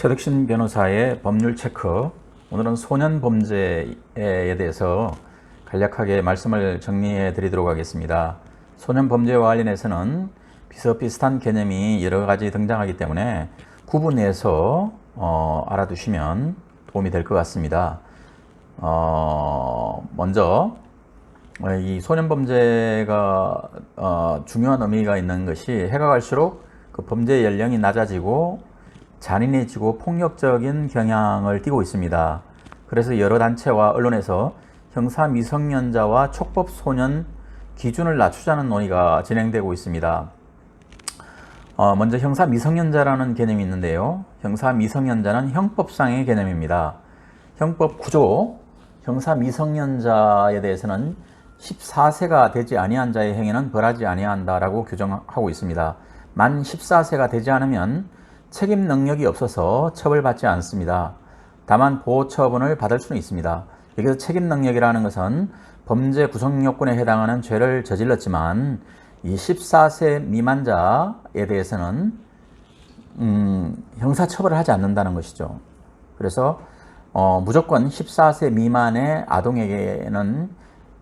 최덕신 변호사의 법률 체크. 오늘은 소년 범죄에 대해서 간략하게 말씀을 정리해 드리도록 하겠습니다. 소년 범죄와 관련해서는 비슷비슷한 개념이 여러 가지 등장하기 때문에 구분해서 어, 알아두시면 도움이 될 것 같습니다. 어, 먼저 이 소년 범죄가 어, 중요한 의미가 있는 것이 해가 갈수록 그 범죄 연령이 낮아지고 잔인해지고 폭력적인 경향을 띠고 있습니다. 그래서 여러 단체와 언론에서 형사 미성년자와 촉법 소년 기준을 낮추자는 논의가 진행되고 있습니다. 어, 먼저 형사 미성년자라는 개념이 있는데요. 형사 미성년자는 형법상의 개념입니다. 형법 구조 형사 미성년자에 대해서는 14세가 되지 아니한 자의 행위는 벌하지 아니한다라고 규정하고 있습니다. 만 14세가 되지 않으면 책임 능력이 없어서 처벌받지 않습니다. 다만 보호 처분을 받을 수는 있습니다. 여기서 책임 능력이라는 것은 범죄 구성 요건에 해당하는 죄를 저질렀지만 이 14세 미만자에 대해서는 음, 형사 처벌을 하지 않는다는 것이죠. 그래서 어, 무조건 14세 미만의 아동에게는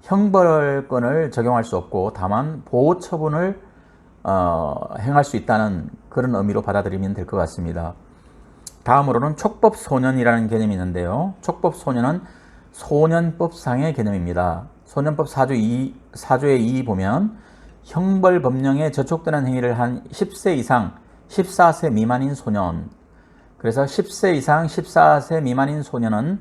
형벌권을 적용할 수 없고 다만 보호 처분을 어, 행할 수 있다는 그런 의미로 받아들이면 될 것 같습니다. 다음으로는 촉법 소년이라는 개념이 있는데요. 촉법 소년은 소년법상의 개념입니다. 소년법 4조 2, 4조의 2 보면 형벌 법령에 저촉되는 행위를 한 10세 이상 14세 미만인 소년 그래서 10세 이상 14세 미만인 소년은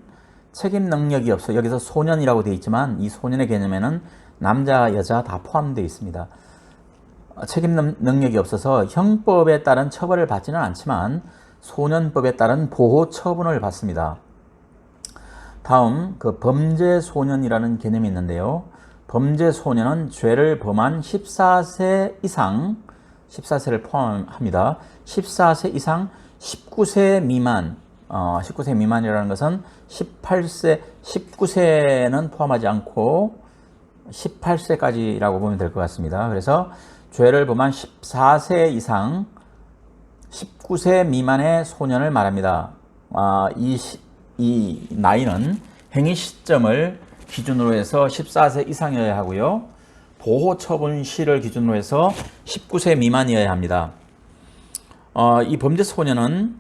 책임 능력이 없어 여기서 소년이라고 되어 있지만 이 소년의 개념에는 남자 여자 다 포함되어 있습니다. 책임 능력이 없어서 형법에 따른 처벌을 받지는 않지만 소년법에 따른 보호 처분을 받습니다. 다음 그 범죄 소년이라는 개념이 있는데요. 범죄 소년은 죄를 범한 14세 이상 14세를 포함합니다. 14세 이상 19세 미만 어, 19세 미만이라는 것은 18세 19세는 포함하지 않고 18세까지라고 보면 될 것 같습니다. 그래서 죄를 범한 14세 이상 19세 미만의 소년을 말합니다. 아, 이, 이 나이는 행위 시점을 기준으로 해서 14세 이상이어야 하고요. 보호 처분 시를 기준으로 해서 19세 미만이어야 합니다. 어, 이 범죄 소년은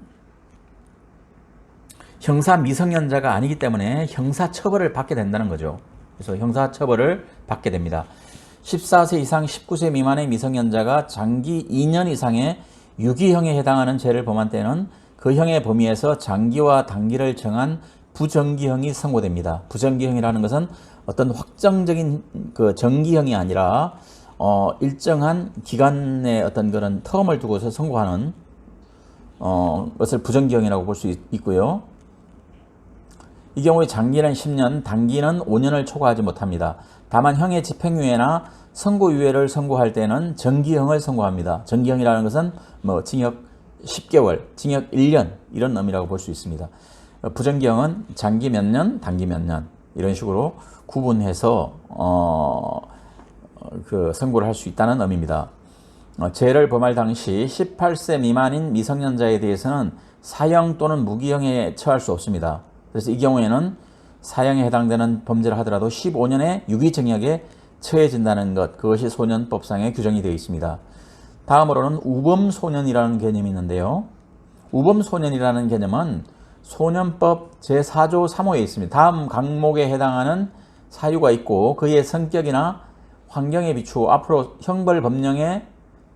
형사 미성년자가 아니기 때문에 형사 처벌을 받게 된다는 거죠. 그래서 형사 처벌을 받게 됩니다. 14세 이상 19세 미만의 미성년자가 장기 2년 이상의 유기형에 해당하는 죄를 범한 때는 그 형의 범위에서 장기와 단기를 정한 부정기형이 선고됩니다. 부정기형이라는 것은 어떤 확정적인 그 정기형이 아니라 어, 일정한 기간의 어떤 그런 텀을 두고서 선고하는 어, 것을 부정기형이라고 볼 수 있고요. 이 경우에 장기는 10년, 단기는 5년을 초과하지 못합니다. 다만 형의 집행유예나 선고유예를 선고할 때는 정기형을 선고합니다. 정기형이라는 것은 뭐 징역 10개월, 징역 1년 이런 의미라고 볼 수 있습니다. 부정기형은 장기 몇 년, 단기 몇 년 이런 식으로 구분해서 어, 그 선고를 할 수 있다는 의미입니다. 어, 죄를 범할 당시 18세 미만인 미성년자에 대해서는 사형 또는 무기형에 처할 수 없습니다. 그래서 이 경우에는 사형에 해당되는 범죄를 하더라도 15년의 유기징역에 처해진다는 것, 그것이 소년법상의 규정이 되어 있습니다. 다음으로는 우범소년이라는 개념이 있는데요. 우범소년이라는 개념은 소년법 제4조 3호에 있습니다. 다음 강목에 해당하는 사유가 있고 그의 성격이나 환경에 비추어 앞으로 형벌 법령에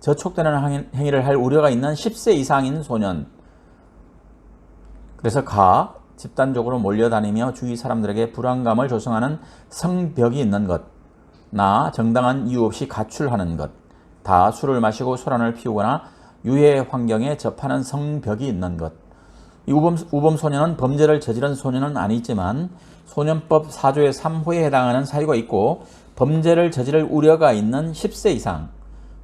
저촉되는 행위를 할 우려가 있는 10세 이상인 소년. 그래서 가 집단적으로 몰려다니며 주위 사람들에게 불안감을 조성하는 성벽이 있는 것. 나 정당한 이유 없이 가출하는 것. 다 술을 마시고 소란을 피우거나 유해 환경에 접하는 성벽이 있는 것. 이 우범, 우범 소년은 범죄를 저지른 소년은 아니지만 소년법 4조의 3호에 해당하는 사유가 있고 범죄를 저지를 우려가 있는 10세 이상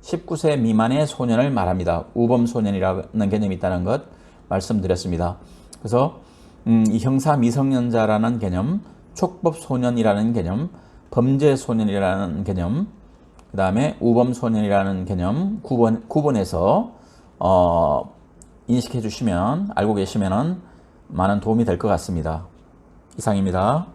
19세 미만의 소년을 말합니다. 우범 소년이라는 개념이 있다는 것 말씀드렸습니다. 그래서 음, 이 형사 미성년자라는 개념, 촉법 소년이라는 개념, 범죄 소년이라는 개념, 그 다음에 우범 소년이라는 개념 구분, 구분해서 어, 인식해 주시면 알고 계시면은 많은 도움이 될 것 같습니다. 이상입니다.